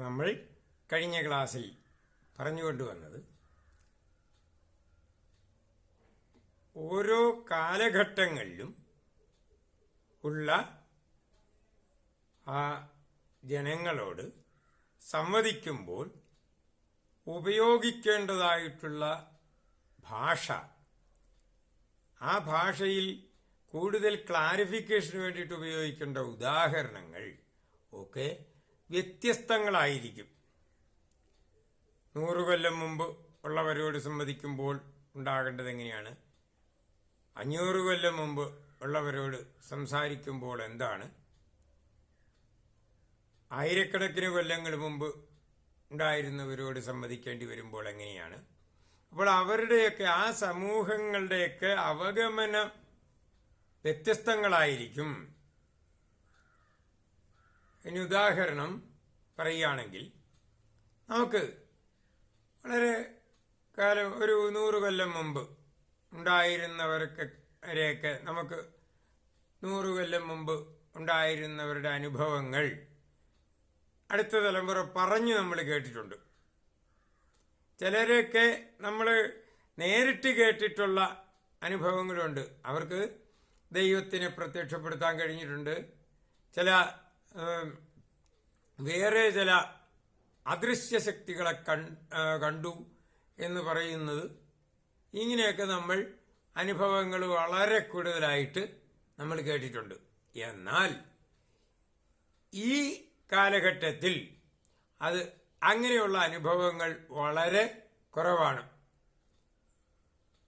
നമ്മൾ കഴിഞ്ഞ ക്ലാസ്സിൽ പറഞ്ഞുകൊണ്ടുവന്നത് ഓരോ കാലഘട്ടങ്ങളിലും ഉള്ള ആ ജനങ്ങളോട് സംവദിക്കുമ്പോൾ ഉപയോഗിക്കേണ്ടതായിട്ടുള്ള ഭാഷ. ആ ഭാഷയിൽ കൂടുതൽ ക്ലാരിഫിക്കേഷന് വേണ്ടിയിട്ട് ഉപയോഗിക്കേണ്ട ഉദാഹരണങ്ങൾ ഒക്കെ വ്യത്യസ്തങ്ങളായിരിക്കും. നൂറു കൊല്ലം മുമ്പ് ഉള്ളവരോട് സംവദിക്കുമ്പോൾ ഉണ്ടാകേണ്ടത് എങ്ങനെയാണ്? അഞ്ഞൂറ് കൊല്ലം മുമ്പ് ഉള്ളവരോട് സംസാരിക്കുമ്പോൾ എന്താണ്? ആയിരക്കണക്കിന് കൊല്ലങ്ങൾ മുമ്പ് ഉണ്ടായിരുന്നവരോട് സംവദിക്കേണ്ടി വരുമ്പോൾ എങ്ങനെയാണ്? അപ്പോൾ അവരുടെയൊക്കെ ആ സമൂഹങ്ങളുടെയൊക്കെ അവഗമനം വ്യത്യസ്തങ്ങളായിരിക്കും. ഇനി ഉദാഹരണം പറയുകയാണെങ്കിൽ നമുക്ക് വളരെ കാലം ഒരു നൂറ് കൊല്ലം മുമ്പ് ഉണ്ടായിരുന്നവർക്ക് വരെയൊക്കെ നമുക്ക് നൂറ് കൊല്ലം മുമ്പ് ഉണ്ടായിരുന്നവരുടെ അനുഭവങ്ങൾ അടുത്ത തലമുറ പറഞ്ഞു നമ്മൾ കേട്ടിട്ടുണ്ട്. ചിലരെയൊക്കെ നമ്മൾ നേരിട്ട് കേട്ടിട്ടുള്ള അനുഭവങ്ങളുണ്ട്. അവർക്ക് ദൈവത്തിനെ പ്രത്യക്ഷപ്പെടുത്താൻ കഴിഞ്ഞിട്ടുണ്ട്. ചില വേറെ ചില അദൃശ്യ ശക്തികളെ കണ്ടു എന്ന് പറയുന്നത് ഇങ്ങനെയൊക്കെ നമ്മൾ അനുഭവങ്ങൾ വളരെ കൂടുതലായിട്ട് നമ്മൾ കേട്ടിട്ടുണ്ട്. എന്നാൽ ഈ കാലഘട്ടത്തിൽ അത് അങ്ങനെയുള്ള അനുഭവങ്ങൾ വളരെ കുറവാണ്.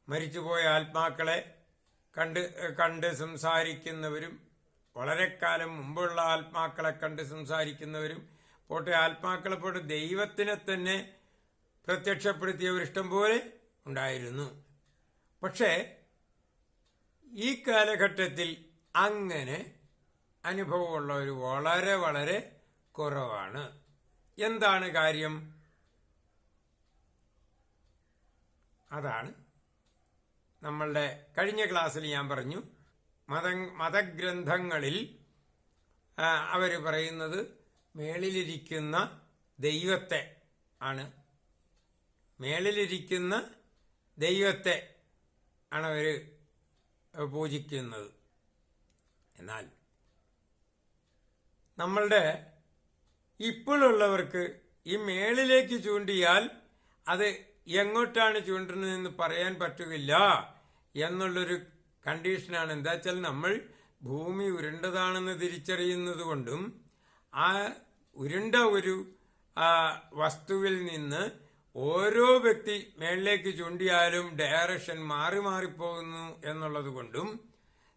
മരിച്ചുപോയ ആത്മാക്കളെ കണ്ട് കണ്ട് സംസാരിക്കുന്നവരും വളരെ കാലം മുമ്പുള്ള ആത്മാക്കളെ കണ്ട് സംസാരിക്കുന്നവരും പോട്ടെ ആത്മാക്കളെ പോട്ടെ ദൈവത്തിനെ തന്നെ പ്രത്യക്ഷപ്പെടുത്തിയവരിഷ്ടം പോലെ ഉണ്ടായിരുന്നു. പക്ഷേ ഈ കാലഘട്ടത്തിൽ അങ്ങനെ അനുഭവമുള്ളവർ വളരെ വളരെ കുറവാണ്. എന്താണ് കാര്യം? അതാണ് നമ്മളുടെ കഴിഞ്ഞ ക്ലാസ്സിൽ ഞാൻ പറഞ്ഞു മത മതഗ്രന്ഥങ്ങളിൽ അവർ പറയുന്നത് മേളിലിരിക്കുന്ന ദൈവത്തെ ആണ്. മേളിലിരിക്കുന്ന ദൈവത്തെ ആണ് അവർ പൂജിക്കുന്നത്. എന്നാൽ നമ്മളുടെ ഇപ്പോഴുള്ളവർക്ക് ഈ മേളിലേക്ക് ചൂണ്ടിയാൽ അത് എങ്ങോട്ടാണ് ചൂണ്ടുന്നതെന്ന് പറയാൻ പറ്റുകയില്ല എന്നുള്ളൊരു കണ്ടീഷനാണ്. എന്താ വെച്ചാൽ നമ്മൾ ഭൂമി ഉരുണ്ടതാണെന്ന് തിരിച്ചറിയുന്നത് കൊണ്ടും ആ ഉരുണ്ട ഒരു വസ്തുവിൽ നിന്ന് ഓരോ വ്യക്തി മേളിലേക്ക് ചൂണ്ടിയാലും ഡയറക്ഷൻ മാറി മാറിപ്പോകുന്നു എന്നുള്ളത് കൊണ്ടും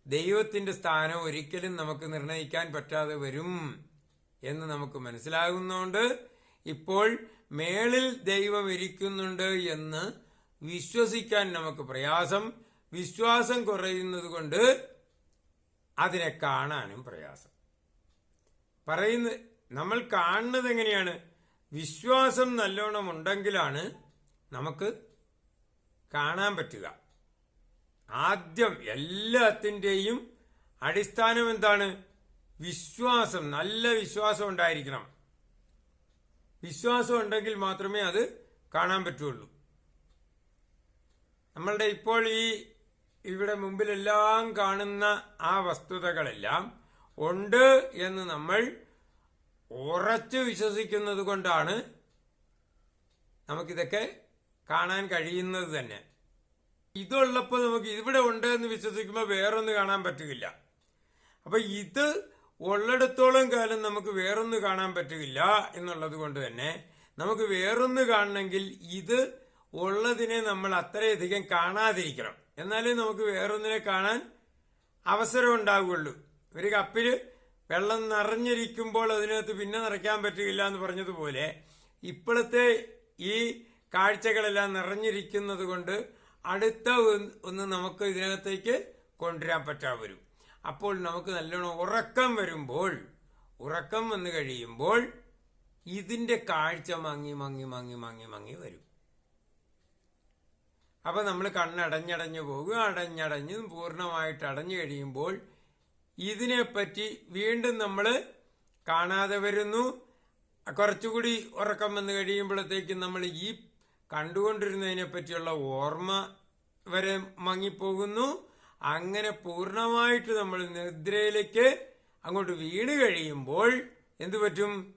ദൈവത്തിന്റെ സ്ഥാനം ഒരിക്കലും നമുക്ക് നിർണയിക്കാൻ പറ്റാതെ വരും എന്ന് നമുക്ക് മനസ്സിലാകുന്നതുകൊണ്ട് ഇപ്പോൾ മേളിൽ ദൈവം ഇരിക്കുന്നുണ്ട് എന്ന് വിശ്വസിക്കാൻ നമുക്ക് പ്രയാസം. വിശ്വാസം കുറയുന്നത് കൊണ്ട് അതിനെ കാണാനും പ്രയാസം. പറയുന്ന നമ്മൾ കാണുന്നത് എങ്ങനെയാണ്? വിശ്വാസം നല്ലോണം ഉണ്ടെങ്കിലാണ് നമുക്ക് കാണാൻ പറ്റുക. ആദ്യം എല്ലാത്തിന്റെയും അടിസ്ഥാനം എന്താണ്? വിശ്വാസം നല്ല വിശ്വാസം ഉണ്ടായിരിക്കണം. വിശ്വാസം ഉണ്ടെങ്കിൽ മാത്രമേ അത് കാണാൻ പറ്റുള്ളൂ. നമ്മളുടെ ഇപ്പോൾ ഈ ഇവിടെ മുമ്പിലെല്ലാം കാണുന്ന ആ വസ്തുതകളെല്ലാം ഉണ്ട് എന്ന് നമ്മൾ ഉറച്ചു വിശ്വസിക്കുന്നത് കൊണ്ടാണ് നമുക്കിതൊക്കെ കാണാൻ കഴിയുന്നത് തന്നെ. ഇതുള്ളപ്പോൾ നമുക്ക് ഇവിടെ ഉണ്ട് എന്ന് വിശ്വസിക്കുമ്പോൾ വേറൊന്ന് കാണാൻ പറ്റുകയില്ല. അപ്പൊ ഇത് ഉള്ളിടത്തോളം കാലം നമുക്ക് വേറൊന്ന് കാണാൻ പറ്റുകയില്ല എന്നുള്ളത് കൊണ്ട് തന്നെ നമുക്ക് വേറൊന്ന് കാണണമെങ്കിൽ ഇത് ഉള്ളതിനെ നമ്മൾ അത്രയധികം കാണാതിരിക്കണം. എന്നാലേ നമുക്ക് വേറൊന്നിനെ കാണാൻ അവസരം ഉണ്ടാവുകയുള്ളൂ. ഒരു കപ്പിൽ വെള്ളം നിറഞ്ഞിരിക്കുമ്പോൾ അതിനകത്ത് പിന്നെ നിറയ്ക്കാൻ പറ്റുകയില്ല എന്ന് പറഞ്ഞതുപോലെ ഇപ്പോഴത്തെ ഈ കാഴ്ചകളെല്ലാം നിറഞ്ഞിരിക്കുന്നത് കൊണ്ട് അടുത്ത ഒന്ന് നമുക്ക് ഇതിനകത്തേക്ക് കൊണ്ടുവരാൻ പറ്റാ വരും. അപ്പോൾ നമുക്ക് നല്ലോണം ഉറക്കം വരുമ്പോൾ ഉറക്കം വന്നു കഴിയുമ്പോൾ ഇതിന്റെ കാഴ്ച മങ്ങി മങ്ങി മങ്ങി മങ്ങി മങ്ങി വരും. അപ്പൊ നമ്മൾ കണ്ണടഞ്ഞടഞ്ഞു പോകും. അടഞ്ഞടഞ്ഞ് പൂർണമായിട്ട് അടഞ്ഞു കഴിയുമ്പോൾ ഇതിനെപ്പറ്റി വീണ്ടും നമ്മൾ കാണാതെ വരുന്നു. കുറച്ചുകൂടി ഉറക്കം വന്നു കഴിയുമ്പോഴത്തേക്കും നമ്മൾ ഈ കണ്ടുകൊണ്ടിരുന്നതിനെ പറ്റിയുള്ള ഓർമ്മ വരെ മങ്ങിപ്പോകുന്നു. അങ്ങനെ പൂർണമായിട്ട് നമ്മൾ നിദ്രയിലേക്ക് അങ്ങോട്ട് വീണ് കഴിയുമ്പോൾ എന്തു പറ്റും?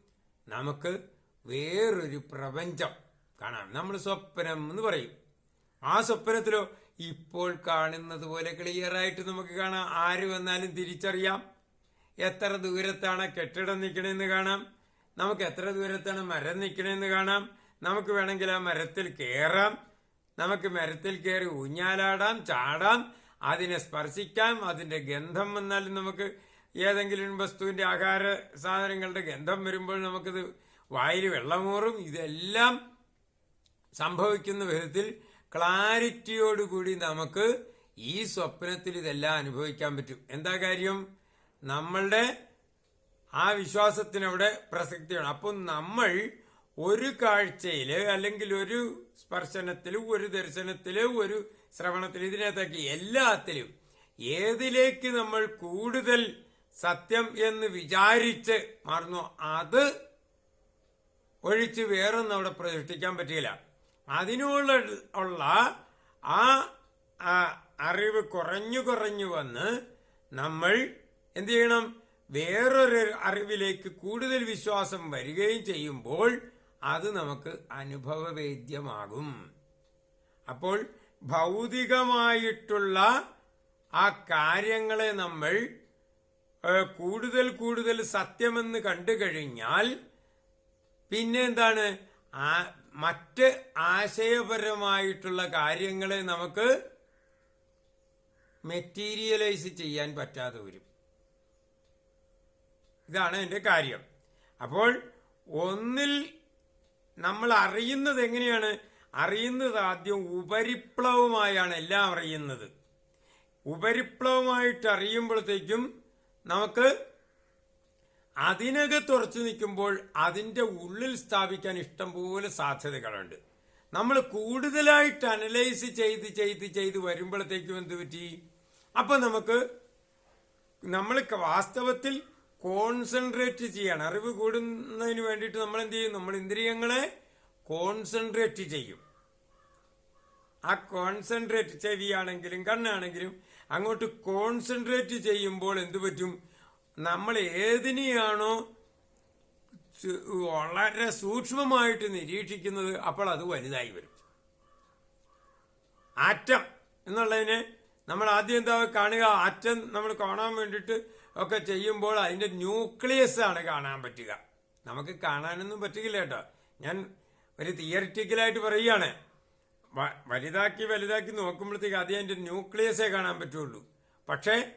നമുക്ക് വേറൊരു പ്രപഞ്ചം കാണാം. നമ്മൾ സ്വപ്നം എന്ന് പറയും. ആ സ്വപ്നത്തിലോ ഇപ്പോൾ കാണുന്നത് പോലെ ക്ലിയറായിട്ട് നമുക്ക് കാണാം. ആര് വന്നാലും തിരിച്ചറിയാം. എത്ര ദൂരത്താണ് കെട്ടിടം നിൽക്കണമെന്ന് കാണാം. നമുക്ക് എത്ര ദൂരത്താണ് മരം നിൽക്കണമെന്ന് കാണാം. നമുക്ക് വേണമെങ്കിൽ ആ മരത്തിൽ കയറാം നമുക്ക് മരത്തിൽ കയറി ഊഞ്ഞാലാടാം ചാടാം. അതിനെ സ്പർശിക്കാം. അതിന്റെ ഗന്ധം വന്നാലും നമുക്ക് ഏതെങ്കിലും വസ്തുവിന്റെ ആഹാര സാധനങ്ങളുടെ ഗന്ധം വരുമ്പോൾ നമുക്കിത് വായിൽ വെള്ളമൂറും ഇതെല്ലാം സംഭവിക്കുന്ന വിധത്തിൽ ക്ലാരിറ്റിയോടുകൂടി നമുക്ക് ഈ സ്വപ്നത്തിൽ ഇതെല്ലാം അനുഭവിക്കാൻ പറ്റും. എന്താ കാര്യം? നമ്മളുടെ ആ വിശ്വാസത്തിനവിടെ പ്രസക്തിയാണ്. അപ്പം നമ്മൾ ഒരു കാഴ്ചയിൽ അല്ലെങ്കിൽ ഒരു സ്പർശനത്തിൽ ഒരു ദർശനത്തിൽ ഒരു ശ്രവണത്തിൽ ഇതിനകത്തേക്ക് എല്ലാത്തിലും ഏതിലേക്ക് നമ്മൾ കൂടുതൽ സത്യം എന്ന് വിചാരിച്ച് മാറുന്നു അത് ഒഴിച്ച് വേറൊന്നും അവിടെ പ്രതിഷ്ഠിക്കാൻ പറ്റില്ല അതിനുള്ള ഉള്ള ആ അറിവ് കുറഞ്ഞു കുറഞ്ഞു വന്ന് നമ്മൾ എന്ത് ചെയ്യണം? വേറൊരു അറിവിലേക്ക് കൂടുതൽ വിശ്വാസം വരികയും ചെയ്യുമ്പോൾ അത് നമുക്ക് അനുഭവവേദ്യമാകും. അപ്പോൾ ഭൗതികമായിട്ടുള്ള ആ കാര്യങ്ങളെ നമ്മൾ കൂടുതൽ കൂടുതൽ സത്യമെന്ന് കണ്ടു കഴിഞ്ഞാൽ പിന്നെ എന്താണ്? ആ മറ്റ് ആശയപരമായിട്ടുള്ള കാര്യങ്ങളെ നമുക്ക് മെറ്റീരിയലൈസ് ചെയ്യാൻ പറ്റാതെ വരും. ഇതാണ് എന്റെ കാര്യം. അപ്പോൾ ഒന്നിൽ നമ്മൾ അറിയുന്നത് എങ്ങനെയാണ്? അറിയുന്നത് ആദ്യം ഉപരിപ്ലവമായാണ് എല്ലാം അറിയുന്നത്. ഉപരിപ്ലവമായിട്ട് അറിയുമ്പോഴത്തേക്കും നമുക്ക് അതിനകത്ത് ഉറച്ചു നിൽക്കുമ്പോൾ അതിന്റെ ഉള്ളിൽ സ്ഥാപിക്കാൻ ഇഷ്ടംപോലെ സാധ്യതകളുണ്ട്. നമ്മൾ കൂടുതലായിട്ട് അനലൈസ് ചെയ്ത് ചെയ്ത് ചെയ്ത് വരുമ്പോഴത്തേക്കും എന്ത് പറ്റി? അപ്പൊ നമുക്ക് നമ്മൾ വാസ്തവത്തിൽ കോൺസെൻട്രേറ്റ് ചെയ്യണം. അറിവ് കൂടുന്നതിന് വേണ്ടിയിട്ട് നമ്മൾ എന്ത് ചെയ്യും? നമ്മൾ ഇന്ദ്രിയങ്ങളെ കോൺസെൻട്രേറ്റ് ചെയ്യും. ആ കോൺസെൻട്രേറ്റ് ചെവിയാണെങ്കിലും കണ്ണാണെങ്കിലും അങ്ങോട്ട് കോൺസെൻട്രേറ്റ് ചെയ്യുമ്പോൾ എന്തു പറ്റും? നമ്മൾ ഏതിനെയാണോ വളരെ സൂക്ഷ്മമായിട്ട് നിരീക്ഷിക്കുന്നത് അപ്പോൾ അത് വലുതായി വരും. ആറ്റം എന്നുള്ളതിനെ നമ്മൾ ആദ്യം എന്താ കാണുക? ആറ്റം നമ്മൾ കാണാൻ വേണ്ടിയിട്ട് ഒക്കെ ചെയ്യുമ്പോൾ അതിന്റെ ന്യൂക്ലിയസ് ആണ് കാണാൻ പറ്റുക. നമുക്ക് കാണാനൊന്നും പറ്റുകയില്ല കേട്ടോ. ഞാൻ ഒരു തിയറിറ്റിക്കലായിട്ട് പറയുകയാണ്. വലുതാക്കി വലുതാക്കി നോക്കുമ്പോഴത്തേക്ക് അതിന്റെ ന്യൂക്ലിയസേ കാണാൻ പറ്റുള്ളൂ. പക്ഷേ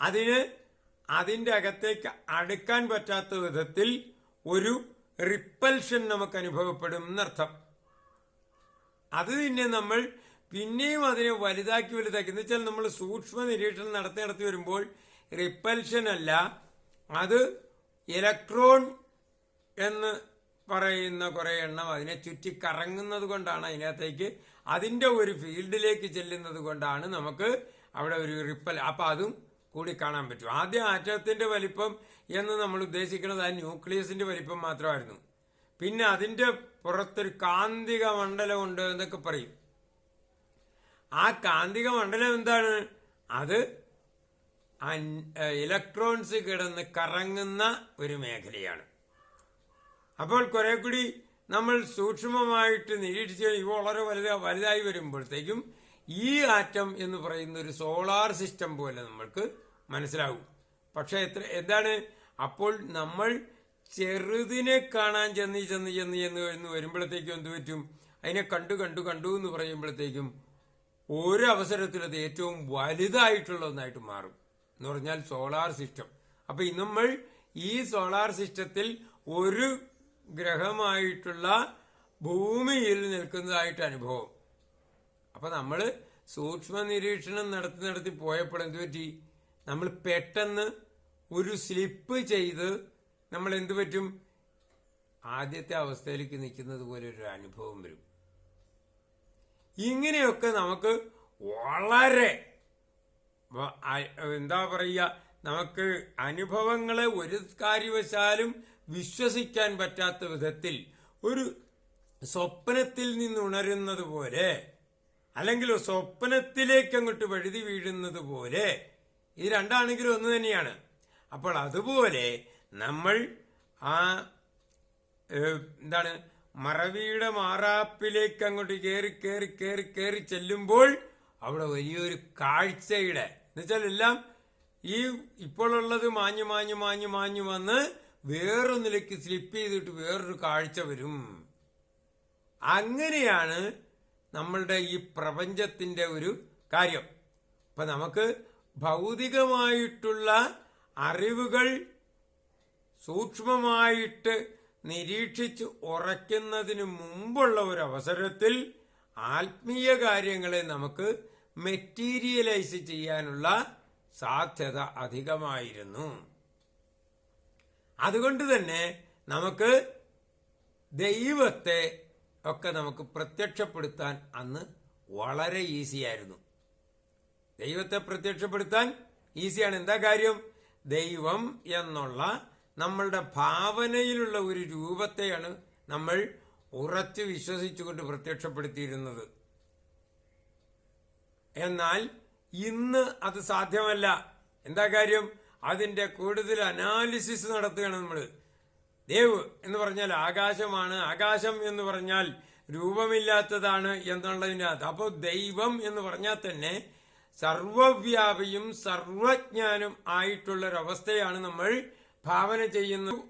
അതിന് അതിന്റെ അകത്തേക്ക് അടുക്കാൻ പറ്റാത്ത വിധത്തിൽ ഒരു റിപ്പൽഷൻ നമുക്ക് അനുഭവപ്പെടും എന്നർത്ഥം. അത് തന്നെ നമ്മൾ പിന്നെയും അതിനെ വലുതാക്കി വലുതാക്കി. എന്ന് വെച്ചാൽ നമ്മൾ സൂക്ഷ്മ നിരീക്ഷണം നടത്തി നടത്തി വരുമ്പോൾ റിപ്പൽഷൻ അല്ല അത് ഇലക്ട്രോൺ എന്ന് പറയുന്ന കുറെ എണ്ണം അതിനെ ചുറ്റി കറങ്ങുന്നത് കൊണ്ടാണ് അതിനകത്തേക്ക് അതിന്റെ ഒരു ഫീൽഡിലേക്ക് ചെല്ലുന്നത് കൊണ്ടാണ് നമുക്ക് അവിടെ ഒരു റിപ്പൽ. അപ്പം അതും കൂടി കാണാൻ പറ്റും. ആദ്യം ആറ്റത്തിന്റെ വലിപ്പം എന്ന് നമ്മൾ ഉദ്ദേശിക്കുന്നത് ആ ന്യൂക്ലിയസിന്റെ വലിപ്പം മാത്രമായിരുന്നു. പിന്നെ അതിന്റെ പുറത്തൊരു കാന്തിക മണ്ഡലമുണ്ട് എന്നൊക്കെ പറയും. ആ കാന്തിക മണ്ഡലം എന്താണ്? അത് ഇലക്ട്രോൺസ് കിടന്ന് കറങ്ങുന്ന ഒരു മേഖലയാണ്. അപ്പോൾ കുറെ കൂടി നമ്മൾ സൂക്ഷ്മമായിട്ട് നിരീക്ഷിച്ച് ഇവ വളരെ വലുതാ വലുതായി വരുമ്പോഴത്തേക്കും ഈ ആറ്റം എന്ന് പറയുന്ന ഒരു സോളാർ സിസ്റ്റം പോലെ നമ്മൾക്ക് മനസ്സിലാവും. പക്ഷെ എത്ര എന്താണ്? അപ്പോൾ നമ്മൾ ചെറുതിനെ കാണാൻ ചെന്ന് ചെന്ന് ചെന്ന് ചെന്ന് എന്ന് വരുമ്പോഴത്തേക്കും എന്ത് പറ്റും? അതിനെ കണ്ടു കണ്ടു കണ്ടു എന്ന് പറയുമ്പോഴത്തേക്കും ഒരു അവസരത്തിൽ അത് ഏറ്റവും വലുതായിട്ടുള്ള ഒന്നായിട്ട് മാറും. എന്ന് പറഞ്ഞാൽ സോളാർ സിസ്റ്റം. അപ്പൊ നമ്മൾ ഈ സോളാർ സിസ്റ്റത്തിൽ ഒരു ഗ്രഹമായിട്ടുള്ള ഭൂമിയിൽ നിൽക്കുന്നതായിട്ട് അനുഭവം. അപ്പൊ നമ്മൾ സൂക്ഷ്മ നിരീക്ഷണം നടത്തി നടത്തി പോയപ്പോൾ എന്ത് പറ്റി? നമ്മൾ പെട്ടെന്ന് ഒരു സ്ലിപ്പ് ചെയ്ത് നമ്മൾ എന്ത് പറ്റും? ആദ്യത്തെ അവസ്ഥയിലേക്ക് നിൽക്കുന്നത് പോലെ ഒരു അനുഭവം വരും. ഇങ്ങനെയൊക്കെ നമുക്ക് വളരെ എന്താ പറയുക നമുക്ക് അനുഭവങ്ങളെ ഒരു കാര്യവശാലും വിശ്വസിക്കാൻ പറ്റാത്ത വിധത്തിൽ ഒരു സ്വപ്നത്തിൽ നിന്ന് ഉണരുന്നത് പോലെ അല്ലെങ്കിൽ സ്വപ്നത്തിലേക്ക് അങ്ങോട്ട് വഴുതി വീഴുന്നത് പോലെ ഇത് രണ്ടാണെങ്കിലും ഒന്ന് തന്നെയാണ്. അപ്പോൾ അതുപോലെ നമ്മൾ ആ എന്താണ് മറവിയുടെ മാറാപ്പിലേക്ക് അങ്ങോട്ട് കയറി കയറി കയറി കയറി ചെല്ലുമ്പോൾ അവിടെ വലിയൊരു കാഴ്ചയുടെ എന്നുവെച്ചാൽ എല്ലാം ഈ ഇപ്പോഴുള്ളത് മാഞ്ഞു മാഞ്ഞു മാഞ്ഞു മാഞ്ഞു വന്ന് വേറൊന്നിലേക്ക് സ്ലിപ്പ് ചെയ്തിട്ട് വേറൊരു കാഴ്ച വരും. അങ്ങനെയാണ് നമ്മളുടെ ഈ പ്രപഞ്ചത്തിന്റെ ഒരു കാര്യം. അപ്പൊ നമുക്ക് ഭൗതികമായിട്ടുള്ള അറിവുകൾ സൂക്ഷ്മമായിട്ട് നിരീക്ഷിച്ച് ഉറയ്ക്കുന്നതിന് മുമ്പുള്ള ഒരു അവസരത്തിൽ ആത്മീയ കാര്യങ്ങളെ നമുക്ക് മെറ്റീരിയലൈസ് ചെയ്യാനുള്ള സാധ്യത അധികമായിരുന്നു. അതുകൊണ്ട് തന്നെ നമുക്ക് ദൈവത്തെ ഒക്കെ നമുക്ക് പ്രത്യക്ഷപ്പെടുത്താൻ അന്ന് വളരെ ഈസിയായിരുന്നു. ദൈവത്തെ പ്രത്യക്ഷപ്പെടുത്താൻ ഈസിയാണ്. എന്താ കാര്യം? ദൈവം എന്നുള്ള നമ്മളുടെ ഭാവനയിലുള്ള ഒരു രൂപത്തെയാണ് നമ്മൾ ഉറച്ചു വിശ്വസിച്ചുകൊണ്ട് പ്രത്യക്ഷപ്പെടുത്തിയിരുന്നത്. എന്നാൽ ഇന്ന് അത് സാധ്യമല്ല. എന്താ കാര്യം? അതിന്റെ കൂടുതൽ അനാലിസിസ് നടത്തുകയാണ് നമ്മൾ. ദേവ് എന്ന് പറഞ്ഞാൽ ആകാശമാണ്. ആകാശം എന്ന് പറഞ്ഞാൽ രൂപമില്ലാത്തതാണ് എന്നുള്ളതിനകത്ത് അപ്പോൾ ദൈവം എന്ന് പറഞ്ഞാൽ തന്നെ സർവവ്യാപിയും സർവജ്ഞാനും ആയിട്ടുള്ളൊരവസ്ഥയാണ് നമ്മൾ ഭാവന ചെയ്യുന്നത്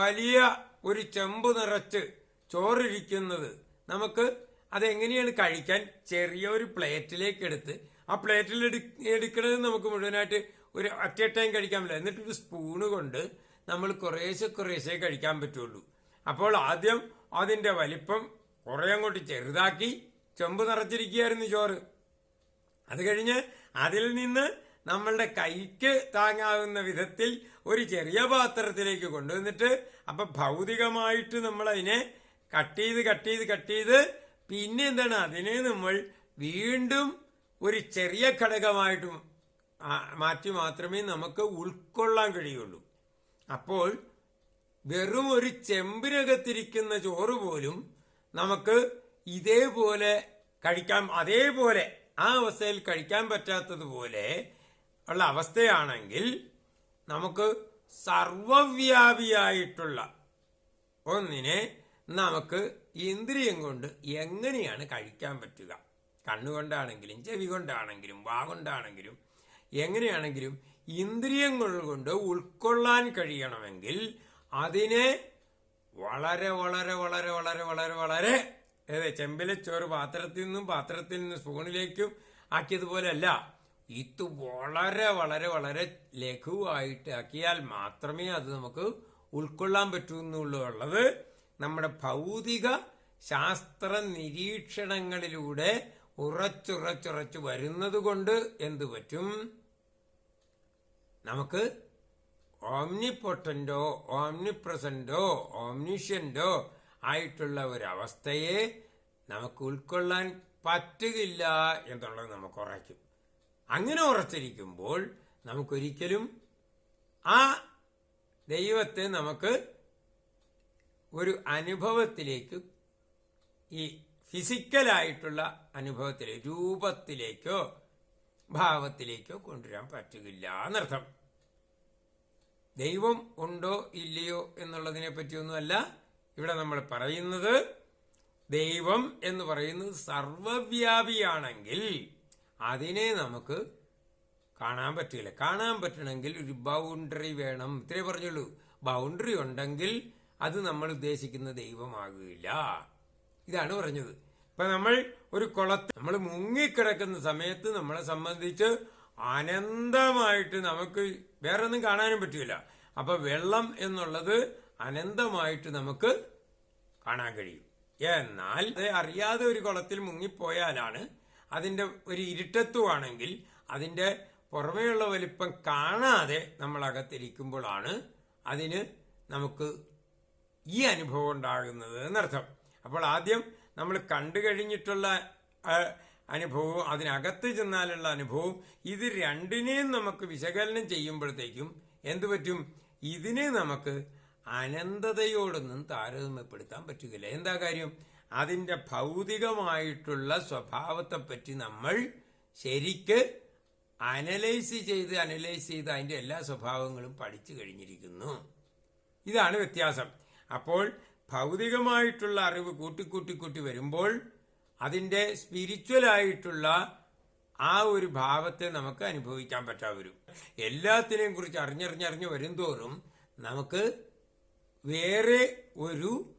വലിയ ഒരു ചെമ്പ് നിറച്ച് ചോറിരിക്കുന്നത്. നമുക്ക് അതെങ്ങനെയാണ് കഴിക്കാൻ? ചെറിയ ഒരു പ്ലേറ്റിലേക്ക് എടുത്ത് ആ പ്ലേറ്റിൽ എടുക്കുന്നത് നമുക്ക് മുഴുവനായിട്ട് ഒരു ഒറ്റ ടൈം കഴിക്കാൻ പറ്റില്ല. എന്നിട്ട് ഒരു സ്പൂണ് കൊണ്ട് നമ്മൾ കുറേശ്ശെ കുറേശ്ശെ കഴിക്കാൻ പറ്റുള്ളൂ. അപ്പോൾ ആദ്യം അതിന്റെ വലിപ്പം കുറേ അങ്ങോട്ട് ചെറുതാക്കി ചെമ്പ് നിറച്ചിരിക്കുകയായിരുന്നു ചോറ്. അത് കഴിഞ്ഞ് അതിൽ നിന്ന് നമ്മളുടെ കൈക്ക് താങ്ങാവുന്ന വിധത്തിൽ ഒരു ചെറിയ പാത്രത്തിലേക്ക് കൊണ്ടുവന്നിട്ട് അപ്പൊ ഭൗതികമായിട്ട് നമ്മൾ അതിനെ കട്ട് ചെയ്ത് കട്ട് ചെയ്ത് കട്ട് ചെയ്ത് പിന്നെ എന്താണ് അതിനെ നമ്മൾ വീണ്ടും ഒരു ചെറിയ ഘടകമായിട്ട് മാറ്റി മാത്രമേ നമുക്ക് ഉൾക്കൊള്ളാൻ കഴിയുള്ളൂ. അപ്പോൾ വെറും ഒരു ചെമ്പിനകത്തിരിക്കുന്ന ചോറ് പോലും നമുക്ക് ഇതേപോലെ കഴിക്കാം. അതേപോലെ ആ അവസ്ഥയിൽ കഴിക്കാൻ പറ്റാത്തതുപോലെ ഉള്ള അവസ്ഥയാണെങ്കിൽ നമുക്ക് സർവവ്യാപിയായിട്ടുള്ള ഒന്നിനെ നമുക്ക് ഇന്ദ്രിയം കൊണ്ട് എങ്ങനെയാണ് കഴിക്കാൻ പറ്റുക? കണ്ണുകൊണ്ടാണെങ്കിലും ചെവി കൊണ്ടാണെങ്കിലും വാ കൊണ്ടാണെങ്കിലും എങ്ങനെയാണെങ്കിലും ഇന്ദ്രിയങ്ങൾ കൊണ്ട് ഉൾക്കൊള്ളാൻ കഴിയണമെങ്കിൽ അതിനെ വളരെ വളരെ വളരെ വളരെ വളരെ വളരെ ഏത് ചെമ്പിലെ ചോറ് പാത്രത്തിൽ നിന്നും പാത്രത്തിൽ നിന്നും സ്പൂണിലേക്കും ആക്കിയതുപോലെയല്ല. ഇത് വളരെ വളരെ വളരെ ലഘുവായിട്ട് ആക്കിയാൽ മാത്രമേ അത് നമുക്ക് ഉൾക്കൊള്ളാൻ പറ്റൂ നമ്മുടെ ഭൗതിക ശാസ്ത്ര നിരീക്ഷണങ്ങളിലൂടെ ഉറച്ചുറച്ചുറച്ചു വരുന്നത് കൊണ്ട് എന്തു പറ്റും? നമുക്ക് ഓംനിപൊട്ടന്റോ ഓംനിപ്രസന്റോ ഓംനിഷ്യന്റോ ആയിട്ടുള്ള ഒരവസ്ഥയെ നമുക്ക് ഉൾക്കൊള്ളാൻ പറ്റുകയില്ല എന്നുള്ളത് നമുക്ക് ഉറയ്ക്കും. അങ്ങനെ ഉറച്ചിരിക്കുമ്പോൾ നമുക്കൊരിക്കലും ആ ദൈവത്തെ നമുക്ക് ഒരു അനുഭവത്തിലേക്ക് ഈ ഫിസിക്കലായിട്ടുള്ള അനുഭവത്തിലേക്ക് രൂപത്തിലേക്കോ ഭാവത്തിലേക്കോ കൊണ്ടുവരാൻ പറ്റുകയില്ല എന്നർത്ഥം. ദൈവം ഉണ്ടോ ഇല്ലയോ എന്നുള്ളതിനെ പറ്റിയൊന്നുമല്ല ഇവിടെ നമ്മൾ പറയുന്നത് ദൈവം എന്ന് പറയുന്നത് സർവവ്യാപിയാണെങ്കിൽ അതിനെ നമുക്ക് കാണാൻ പറ്റില്ല. കാണാൻ പറ്റണമെങ്കിൽ ഒരു ബൗണ്ടറി വേണം. ഇത്രേ പറഞ്ഞുള്ളൂ. ബൗണ്ടറി ഉണ്ടെങ്കിൽ അത് നമ്മൾ ഉദ്ദേശിക്കുന്ന ദൈവമാകില്ല. ഇതാണ് പറഞ്ഞത്. ഇപ്പൊ നമ്മൾ ഒരു കുളത്ത് നമ്മൾ മുങ്ങിക്കിടക്കുന്ന സമയത്ത് നമ്മളെ സംബന്ധിച്ച് അനന്തമായിട്ട് നമുക്ക് വേറെ ഒന്നും കാണാനും പറ്റില്ല. അപ്പൊ വെള്ളം എന്നുള്ളത് അനന്തമായിട്ട് നമുക്ക് കാണാൻ കഴിയും. എന്നാൽ അത് അറിയാതെ ഒരു കുളത്തിൽ മുങ്ങിപ്പോയാലാണ് അതിന്റെ ഒരു ഇരുട്ടത്വമാണെങ്കിൽ അതിന്റെ പുറമേയുള്ള വലിപ്പം കാണാതെ നമ്മൾ അകത്തിരിക്കുമ്പോഴാണ് അതിന് നമുക്ക് ഈ അനുഭവം ഉണ്ടാകുന്നത് എന്നർത്ഥം. അപ്പോൾ ആദ്യം നമ്മൾ കണ്ടു കഴിഞ്ഞിട്ടുള്ള അനുഭവവും അതിനകത്ത് ചെന്നാലുള്ള അനുഭവവും ഇത് രണ്ടിനെയും നമുക്ക് വിശകലനം ചെയ്യുമ്പോഴത്തേക്കും എന്തു പറ്റും? ഇതിനെ നമുക്ക് അനന്തതയോടൊന്നും താരതമ്യപ്പെടുത്താൻ പറ്റുകയില്ല. എന്താ കാര്യം? അതിന്റെ ഭൗതികമായിട്ടുള്ള സ്വഭാവത്തെപ്പറ്റി നമ്മൾ ശരിക്ക് അനലൈസ് ചെയ്ത് അനലൈസ് ചെയ്ത് അതിന്റെ എല്ലാ സ്വഭാവങ്ങളും പഠിച്ചു കഴിഞ്ഞിരിക്കുന്നു. ഇതാണ് വ്യത്യാസം. അപ്പോൾ ഭൗതികമായിട്ടുള്ള അറിവ് കൂട്ടിക്കൂട്ടി കൂട്ടി വരുമ്പോൾ അതിന്റെ സ്പിരിച്വലായിട്ടുള്ള ആ ഒരു ഭാവത്തെ നമുക്ക് അനുഭവിക്കാൻ പറ്റാവരും എല്ലാത്തിനെയും കുറിച്ച് അറിഞ്ഞറിഞ്ഞറിഞ്ഞ് വരുംതോറും നമുക്ക് വേറെ ഒരു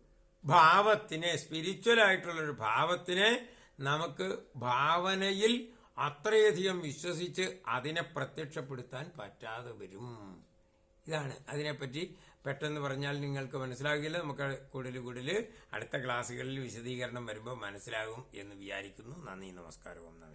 ഭാവത്തിനെ സ്പിരിച്വൽ ആയിട്ടുള്ള ഒരു ഭാവത്തിനെ നമുക്ക് ഭാവനയിൽ അത്രയധികം വിശ്വസിച്ച് അതിനെ പ്രത്യക്ഷപ്പെടുത്താൻ പറ്റാതെ വരും. ഇതാണ്. അതിനെപ്പറ്റി പെട്ടെന്ന് പറഞ്ഞാൽ നിങ്ങൾക്ക് മനസ്സിലാകില്ല നമുക്ക് കൂടുതൽ കൂടുതൽ അടുത്ത ക്ലാസ്സുകളിൽ വിശദീകരണം വരുമ്പോൾ മനസ്സിലാകും എന്ന് വിചാരിക്കുന്നു. നന്ദി നമസ്കാരം ഓം നമ